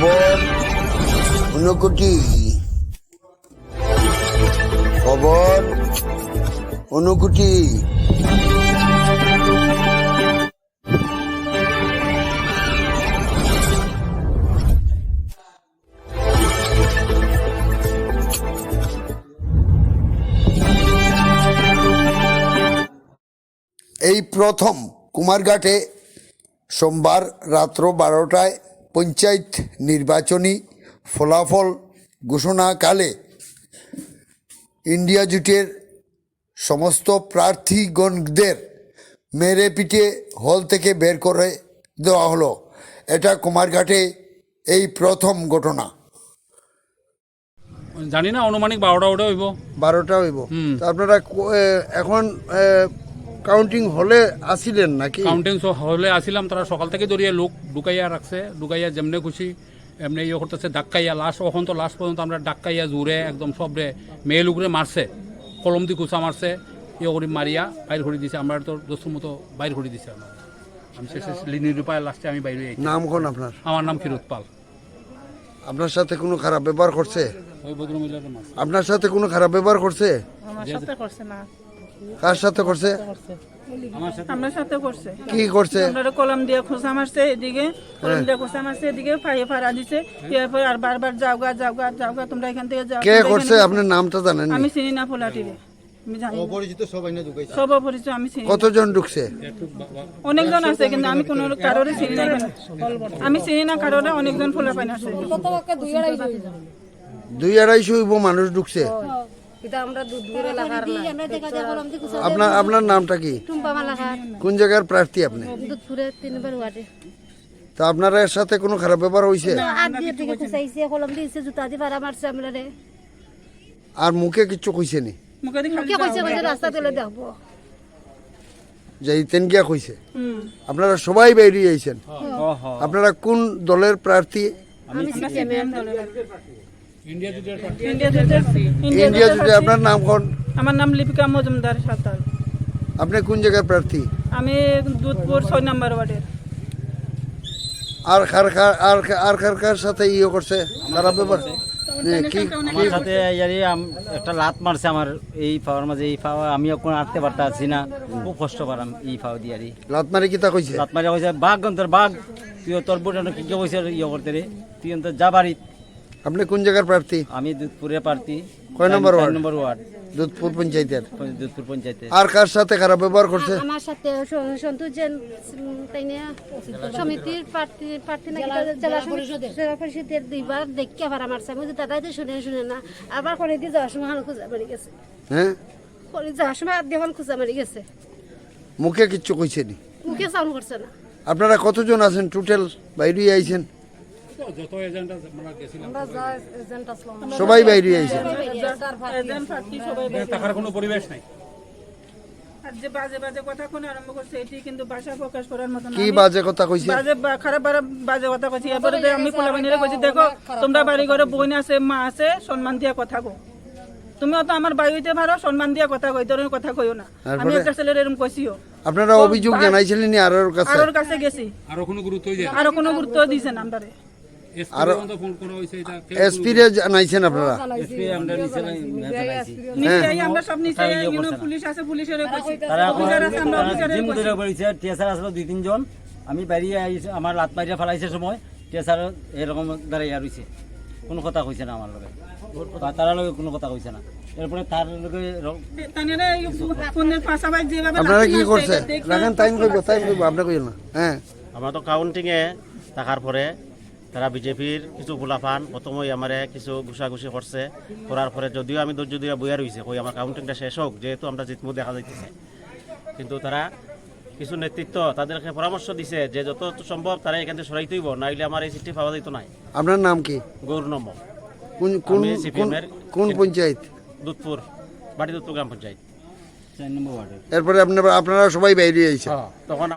খবর? ঊনকোটি খবর? ঊনকোটি এই প্রথম কুমারঘাটে সোমবার রাত্র বারোটায় পঞ্চায়েত নির্বাচনী ফলাফল ঘোষণাকালে ইন্ডিয়া জুটের সমস্ত প্রার্থীগণদের মেরে পিটে হল থেকে বের করে দেওয়া হলো। এটা কুমারঘাটে এই প্রথম ঘটনা। জানি না আনুমানিক বারোটা ওটা হইব। বারোটা হইব। আপনারা এখন কাউন্টিং হলে আসিলেন নাকি? কাউন্টিং হলে আসিলাম তারা সকাল থেকে ধরিয়ে লোক ঢুকাইয়া রাখছে ঢুকাইয়া যেমনে খুশি এমনি ইয়ে করতেছে ডাক্কাইয়া লাশ ওখান তো লাশ পর্যন্ত আমরা ডাক্কাইয়া জুড়ে একদম সবরে মেয়ে লোকরে মারছে কলম দি কুচা মারছে ইয়ে করি মারিয়া বাইর করে দিছে আমরা তো দোস্তুর মতো বাইর করে দিছে আমার। আমি শেষে নিরুপায় লাস্টে আমি বাইরে। নাম কোন আপনার? আমার নাম কিরোত পাল। আপনার সাথে কোনো খারাপ ব্যবহার করছে? আপনার সাথে কোনো খারাপ ব্যবহার করছে? আমার সাথে করছে না। কার সাথে করছে? আমার সাথে করছে। কি করছে? আমরা কলম দিয়ে খোসা মারছে এদিকে কলম দিয়ে খোসা মারছে এদিকে ফাইয়ে ফাড়া দিছে এরপর আর বারবার যাওগা যাওগা যাওগা তোমরা এখান থেকে যাও কে করছে? আপনার নামটা জানেন আমি চিনি না পোলাটিরে। আমি জানি অপরিচিত সব অপরিচিত আমি চিনি না। কতজন ঢুকছে? অনেকজন আছে কিন্তু আমি কোনো কারোরে চিনি না। আমি চিনি না কারোরে অনেকজন ফোলা পাইন আছে দুই আড়াইশো হইব মানুষ ঢুকছে। আপনার আপনার নামটা কি? কোন জায়গার প্রার্থী আপনি? তা আপনার এর সাথে কোনো খারাপ ব্যবহার হয়েছে আর মুখে কিচ্ছু কইছে নি? মুখে দিয়ে খালি কে কইছে কইছে রাস্তা তুলে দেখব যাইতেন গিয়া কইছে? আপনারা সবাই বেরিয়ে আইছেন। আপনারা কোন দলের প্রার্থী? আমি সিপিএম ইন্ডিয়া জুটের জুটে আপনার নাম কোন? আমার নাম লিপিকা মজুমদার সাঁতাল আপনি কোন জায়গার প্রার্থী? আমি দুধপুর ছয় নম্বর ওয়ার্ডের। আর কার কার- আর আর কার কার সাথে ইয়ে করছে? খারাপ ব্যাপার কি আমার সাথে ইয়ারি আম- একটা লাত মারছে আমার এই পাওয়ার মাঝে। এই পাওয়া আমিও কোনো আটতে পারতে আছি না। খুব কষ্ট পারাম এই পাও দিয়ারি লাতমারি কিতা কইছে? লাত মারি কইছে বাঘ গন্তর বাঘ। তুই তোর বুট কি কইছে ইয়ে করতে রে। তুই অন্তর যা বাড়ি আপনি কোন জায়গার প্রার্থী? আমি দুধপুরে পার্টি কয় নম্বর ওয়ার্ড? নম্বর ওয়ার্ড। দুধপুর পঞ্চায়েতের। দুধপুর পঞ্চায়েতে। আর কার সাথে খারাপ ব্যবহার করছে? আমার সাথে সন্তোষ জেন তাই না সমিতির প্রার্থী প্রার্থী নাকি জেলা পরিষদের। জেলা পরিষদের দুইবার দেখে ভাড়া মারছে। আমি দাদাই তো শুনে শুনে না। আবার করে দিয়ে যাওয়ার সময় হাল খুঁজা মারি গেছে। হ্যাঁ? করে যাওয়ার সময় আর দিয়ে খুঁজা মারি গেছে। মুখে কিচ্ছু কইছে নি মুখে সাউন্ড করছে না। আপনারা কতজন আছেন? টোটাল বাইরে আইছেন? যত এজেন্ট আমরা গেছিলাম সবাই বাইরে বের। টাকার কোনো পরিবেশ নাই। যে বাজে বাজে কথা কোন আরম্ভ করছে এটি কিন্তু ভাষা প্রকাশ করার মতো না কি বাজে কথা কইছে? বাজে খারাপ বাজে কথা কইছি। এবারে আমি পোলাবানিরে কইছি দেখো তোমরা বাড়ি ঘরে বোন আছে মা আছে সম্মান দিয়া কথা কো তুমিও তো আমার বাড়িতে ভালো সম্মান দিয়া কথা কই ধরনের কথা কইও না। আমি? একটা ছেলের এরকম কইছিও। আপনারা অভিযোগ জানাইছিলেন নি আরোর কাছে? আরোর কাছে গেছি। আরও কোনো গুরুত্বই দেয় আরও কোনো গুরুত্ব দিছে না আমদারে এসপি ফোন করা হয়েছে এটা কেউ এসপি রে জানাইছেন আপনারা? দুই তিনজন। আমি আইছি আমার লাত মারিয়া ফেলাইছে সময় টিএসআর এরকম দাঁড়াইয়া রইছে। কোনো কথা কইছে না আমার লগে। বা তার লগে কোনো কথা কইছে না। এরপরে তার লগে আপনারা কি করছে রাখেন টাইম কইব টাইম কইব আপনি কইল না। হ্যাঁ। আমরা তো কাউন্টিংয়ে থাকার পরে তারা বিজেপির কিছু ফুলাফান প্রথমেই আমারে কিছু ঘুষাঘুষি করছে করার পরে যদিও আমি ধৈর্য দিয়ে বইয়া রয়েছে কই আমার কাউন্টিংটা শেষ হোক যেহেতু আমরা জিতমু দেখা যাইতেছে। কিন্তু তারা কিছু নেতৃত্ব তাদেরকে পরামর্শ দিছে যে যত সম্ভব তারা এখান থেকে সরাইতে হইব নাইলে আমার এই সিটটি পাওয়া যাইতো নাই। আপনার নাম কি? গৌরনম কোন কোন কোন- পঞ্চায়েত? দুধপুর বাড়ি দুধপুর গ্রাম পঞ্চায়েত। চার নম্বর ওয়ার্ডে এরপরে আপনারা আপনারা সবাই বাইরে আইছেন তখন